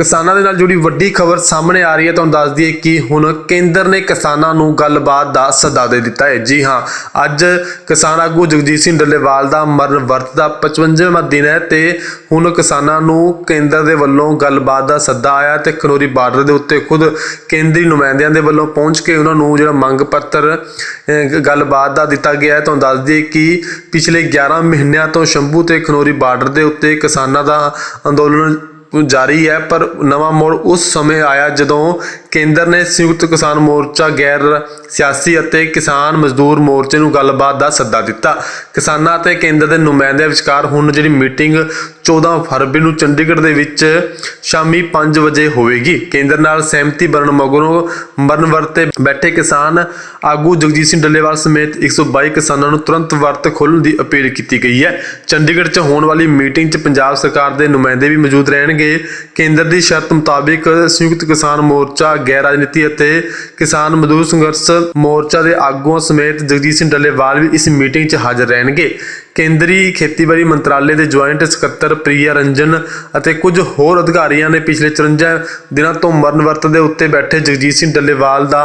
ਕਿਸਾਨਾਂ ਦੇ ਨਾਲ ਜੁੜੀ ਵੱਡੀ ਖਬਰ ਸਾਹਮਣੇ ਆ ਰਹੀ ਹੈ ਤੁਹਾਨੂੰ ਦੱਸ ਦਈਏ ਕਿ ਹੁਣ ਕੇਂਦਰ ਨੇ ਕਿਸਾਨਾਂ ਨੂੰ ਗੱਲਬਾਤ ਦਾ ਸੱਦਾ ਦੇ ਦਿੱਤਾ ਹੈ। ਜੀ ਹਾਂ, ਅੱਜ ਕਿਸਾਨ ਆਗੂ ਜਗਜੀਤ ਸਿੰਘ ਡੱਲੇਵਾਲ ਦਾ ਮਰਨ ਵਰਤ ਦਾ 55ਵਾਂ ਦਿਨ ਹੈ ਤੇ ਹੁਣ ਕਿਸਾਨਾਂ ਨੂੰ ਕੇਂਦਰ ਦੇ ਵੱਲੋਂ ਗੱਲਬਾਤ ਦਾ ਸੱਦਾ ਆਇਆ ਤੇ ਖਨੋਰੀ ਬਾਰਡਰ ਦੇ ਉੱਤੇ ਖੁਦ ਕੇਂਦਰੀ ਨੁਮਾਇੰਦਿਆਂ ਦੇ ਵੱਲੋਂ ਪਹੁੰਚ ਕੇ ਉਹਨਾਂ ਨੂੰ ਜਿਹੜਾ ਮੰਗ ਪੱਤਰ ਗੱਲਬਾਤ ਦਾ ਦਿੱਤਾ ਗਿਆ ਹੈ। ਤੁਹਾਨੂੰ ਦੱਸ ਦਈਏ ਕਿ ਪਿਛਲੇ 11 ਮਹੀਨਿਆਂ ਤੋਂ ਸ਼ੰਭੂ ਤੇ ਖਨੋਰੀ ਬਾਰਡਰ ਦੇ ਉੱਤੇ ਕਿਸਾਨਾਂ ਦਾ ਅੰਦੋਲਨ ਜਾਰੀ ਹੈ ਪਰ ਨਵਾਂ ਮੋੜ ਉਸ ਸਮੇਂ ਆਇਆ ਜਦੋਂ ਕੇਂਦਰ ਨੇ ਸੰਯੁਕਤ ਕਿਸਾਨ ਮੋਰਚਾ, ਗੈਰ ਸਿਆਸੀ ਅਤੇ ਕਿਸਾਨ ਮਜ਼ਦੂਰ ਮੋਰਚੇ ਨੂੰ ਗੱਲਬਾਤ ਦਾ ਸੱਦਾ ਦਿੱਤਾ। ਕਿਸਾਨਾਂ ਅਤੇ ਕੇਂਦਰ ਦੇ ਨੁਮਾਇੰਦਿਆਂ ਵਿਚਕਾਰ ਹੁਣ ਜਿਹੜੀ ਮੀਟਿੰਗ 14 ਫਰਵਰੀ ਨੂੰ ਚੰਡੀਗੜ੍ਹ ਦੇ ਵਿੱਚ ਸ਼ਾਮੀ 5 ਵਜੇ ਹੋਵੇਗੀ। ਕੇਂਦਰ ਨਾਲ ਸਹਿਮਤੀ ਬਣਨ ਮਗਰੋਂ ਮਰਨ ਵਰਤੇ ਬੈਠੇ ਕਿਸਾਨ ਆਗੂ ਜਗਜੀਤ ਸਿੰਘ ਡੱਲੇਵਾਲ ਸਮੇਤ 122 ਕਿਸਾਨਾਂ ਨੂੰ ਤੁਰੰਤ ਵਰਤ ਖੋਲ੍ਹਣ ਦੀ ਅਪੀਲ ਕੀਤੀ ਗਈ ਹੈ। ਚੰਡੀਗੜ੍ਹ 'ਚ ਹੋਣ ਵਾਲੀ ਮੀਟਿੰਗ 'ਚ ਪੰਜਾਬ ਸਰਕਾਰ ਦੇ ਨੁਮਾਇੰਦੇ ਵੀ ਮੌਜੂਦ ਰਹਿਣਗੇ। ਕੇਂਦਰ ਦੀ ਸ਼ਰਤ ਮੁਤਾਬਿਕ ਸੰਯੁਕਤ ਕਿਸਾਨ ਮੋਰਚਾ ਗੈਰ ਰਾਜਨੀਤੀ ਅਤੇ ਕਿਸਾਨ ਮਜ਼ਦੂਰ ਸੰਘਰਸ਼ ਮੋਰਚਾ ਦੇ ਆਗੂਆਂ ਸਮੇਤ ਜਗਜੀਤ ਸਿੰਘ ਡੱਲੇਵਾਲ ਵੀ ਇਸ ਮੀਟਿੰਗ 'ਚ ਹਾਜ਼ਰ ਰਹਿਣਗੇ। ਕੇਂਦਰੀ ਖੇਤੀਬਾੜੀ ਮੰਤਰਾਲੇ ਦੇ ਜੁਆਇੰਟ ਸਕੱਤਰ ਪ੍ਰਿਆ ਰੰਜਨ ਅਤੇ ਕੁਝ ਹੋਰ ਅਧਿਕਾਰੀਆਂ ਨੇ ਪਿਛਲੇ 54 ਦਿਨਾਂ ਤੋਂ ਮਰਨ ਵਰਤ ਦੇ ਉੱਤੇ ਬੈਠੇ ਜਗਜੀਤ ਸਿੰਘ ਡੱਲੇਵਾਲ ਦਾ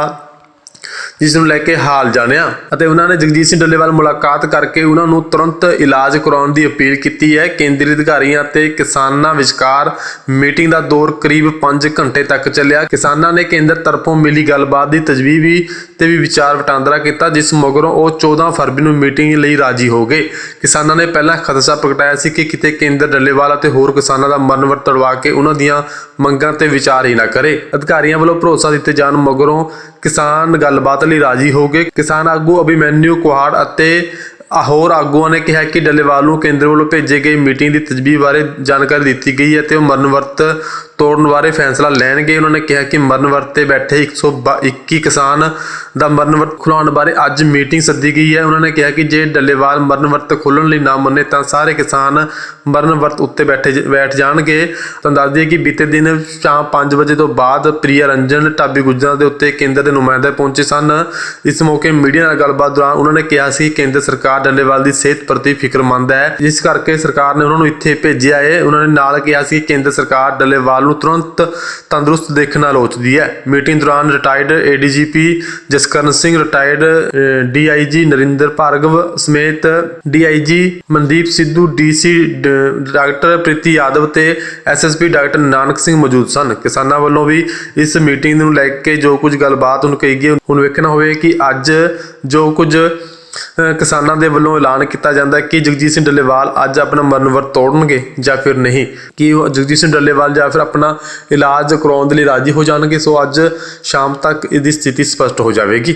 ਜਿਸ ਨੂੰ ਲੈ ਕੇ ਹਾਲ ਜਾਣਿਆ ਅਤੇ ਉਹਨਾਂ ਨੇ ਜਗਜੀਤ ਸਿੰਘ ਡੱਲੇਵਾਲ ਮੁਲਾਕਾਤ ਕਰਕੇ ਉਹਨਾਂ ਨੂੰ ਤੁਰੰਤ ਇਲਾਜ ਕਰਾਉਣ ਦੀ ਅਪੀਲ ਕੀਤੀ ਹੈ। ਕੇਂਦਰੀ ਅਧਿਕਾਰੀਆਂ ਅਤੇ ਕਿਸਾਨਾਂ ਵਿਚਕਾਰ ਮੀਟਿੰਗ ਦਾ ਦੌਰ ਕਰੀਬ 5 ਘੰਟੇ ਤੱਕ ਚੱਲਿਆ। ਕਿਸਾਨਾਂ ਨੇ ਕੇਂਦਰ ਤਰਫੋਂ ਮਿਲੀ ਗੱਲਬਾਤ ਦੀ ਤਜਵੀਜ਼ ਵੀ ਤੇ ਵੀ ਵਿਚਾਰ ਵਟਾਂਦਰਾ ਕੀਤਾ, ਜਿਸ ਮਗਰੋਂ ਉਹ 14 ਫਰਵਰੀ ਨੂੰ ਮੀਟਿੰਗ ਲਈ ਰਾਜੀ ਹੋ ਗਏ। ਕਿਸਾਨਾਂ ਨੇ ਪਹਿਲਾਂ ਖਦਸ਼ਾ ਪ੍ਰਗਟਾਇਆ ਸੀ ਕਿ ਕਿਤੇ ਕੇਂਦਰ ਡੱਲੇਵਾਲ ਅਤੇ ਹੋਰ ਕਿਸਾਨਾਂ ਦਾ ਮਰਨ ਵਰਤ ਤੜਵਾ ਕੇ ਉਹਨਾਂ ਦੀਆਂ ਮੰਗਾਂ ਤੇ ਵਿਚਾਰ ਹੀ ਨਾ ਕਰੇ। ਅਧਿਕਾਰੀਆਂ ਵੱਲੋਂ ਭਰੋਸਾ ਦਿੱਤੇ ਜਾਣ ਮਗਰੋਂ ਕਿਸਾਨ ਗੱਲਬਾਤ ਲਈ ਰਾਜੀ ਹੋ ਗਏ। ਕਿਸਾਨ ਆਗੂ ਅਭਿਮਨਿਊ ਕੁਹਾੜ ਅਤੇ ਹੋਰ ਆਗੂਆਂ ਨੇ ਕਿਹਾ ਕਿ ਡੱਲੇਵਾਲ ਨੂੰ ਕੇਂਦਰ ਵੱਲੋਂ ਭੇਜੇ ਗਏ ਮੀਟਿੰਗ ਦੀ ਤਜਵੀਜ਼ ਬਾਰੇ ਜਾਣਕਾਰੀ ਦਿੱਤੀ ਗਈ ਹੈ ਤੇ ਉਹ ਮਰਨ ਵਰਤ ਤੋੜਨ ਬਾਰੇ ਫੈਸਲਾ ਲੈਣਗੇ। ਉਹਨਾਂ ਨੇ ਕਿਹਾ ਕਿ ਮਰਨ ਵਰਤ ਤੇ ਬੈਠੇ 121 ਕਿਸਾਨ ਦਾ ਮਰਨ ਵਰਤ ਖੁਲਾਉਣ ਬਾਰੇ ਅੱਜ ਮੀਟਿੰਗ ਸੱਦੀ ਗਈ ਹੈ। ਉਹਨਾਂ ਨੇ ਕਿਹਾ ਕਿ ਜੇ ਡੱਲੇਵਾਲ ਮਰਨ ਵਰਤ ਖੋਲਣ ਲਈ ਨਾ ਮੰਨੇ ਤਾਂ ਸਾਰੇ ਕਿਸਾਨ ਮਰਨ ਵਰਤ ਉੱਤੇ ਬੈਠੇ ਬੈਠ ਜਾਣਗੇ। ਤਾਂ ਦੱਸ ਦਈਏ ਕਿ ਬੀਤੇ ਦਿਨ ਸ਼ਾਮ 5 ਵਜੇ ਤੋਂ ਬਾਅਦ ਪ੍ਰਿਆ ਰੰਜਨ ਢਾਬੀ ਗੁੱਜਰਾਂ ਦੇ ਉੱਤੇ ਕੇਂਦਰ ਦੇ ਨੁਮਾਇੰਦੇ ਪਹੁੰਚੇ ਸਨ। ਇਸ ਮੌਕੇ ਮੀਡੀਆ ਨਾਲ ਗੱਲਬਾਤ ਦੌਰਾਨ ਉਹਨਾਂ ਨੇ ਕਿਹਾ ਸੀ ਕੇਂਦਰ ਸਰਕਾਰ ਡੱਲੇਵਾਲ ਦੀ ਸਿਹਤ ਪ੍ਰਤੀ ਫਿਕਰਮੰਦ ਹੈ। ਜਿਸ ਕਰਕੇ ਸਰਕਾਰ ਨੇ ਉਹਨਾਂ ਨੂੰ ਇੱਥੇ ਭੇਜਿਆ ਹੈ ਉਹਨਾਂ ਨੇ ਨਾਲ ਕਿਹਾ ਸੀ ਕੇਂਦਰ ਸਰਕਾਰ ਡੱਲੇਵਾਲ ਨੂੰ ਤੁਰੰਤ ਤੰਦਰੁਸਤ ਦੇਖਣਾ ਲੋਚਦੀ ਹੈ। ਮੀਟਿੰਗ ਦੌਰਾਨ retired ADGP Jaskaran Singh retired DIG Narinder Bhargav ਸਮੇਤ DIG Mandeep Sidhu DC doctor Preeti Yadav ਤੇ ਐਸਐਸਪੀ ਡਾਕਟਰ ਨਾਨਕ ਸਿੰਘ ਮੌਜੂਦ ਸਨ। ਕਿਸਾਨਾਂ ਵੱਲੋਂ ਵੀ ਇਸ ਮੀਟਿੰਗ ਨੂੰ ਲੈ ਕੇ ਜੋ ਕੁਝ ਗੱਲਬਾਤ ਹੁਣ ਕਹੀ ਗਈ ਹੁਣ ਵੇਖਣਾ ਹੋਵੇ ਕਿ ਅੱਜ ਜੋ ਕੁਝ ਕਿਸਾਨਾਂ ਦੇ ਵੱਲੋਂ ਐਲਾਨ ਕੀਤਾ ਜਾਂਦਾ ਕਿ ਜਗਜੀਤ ਸਿੰਘ ਡੱਲੇਵਾਲ ਅੱਜ ਆਪਣਾ ਮਰਨ ਵਰਤ ਤੋੜਨਗੇ ਜਾਂ ਫਿਰ ਨਹੀਂ। ਕਿ ਉਹ ਜਗਜੀਤ ਸਿੰਘ ਡੱਲੇਵਾਲ ਜਾਂ ਫਿਰ ਆਪਣਾ ਇਲਾਜ ਕਰਾਉਣ ਦੇ ਲਈ ਰਾਜੀ ਹੋ ਜਾਣਗੇ? ਸੋ ਅੱਜ ਸ਼ਾਮ ਤੱਕ ਇਹਦੀ ਸਥਿਤੀ ਸਪਸ਼ਟ ਹੋ ਜਾਵੇਗੀ।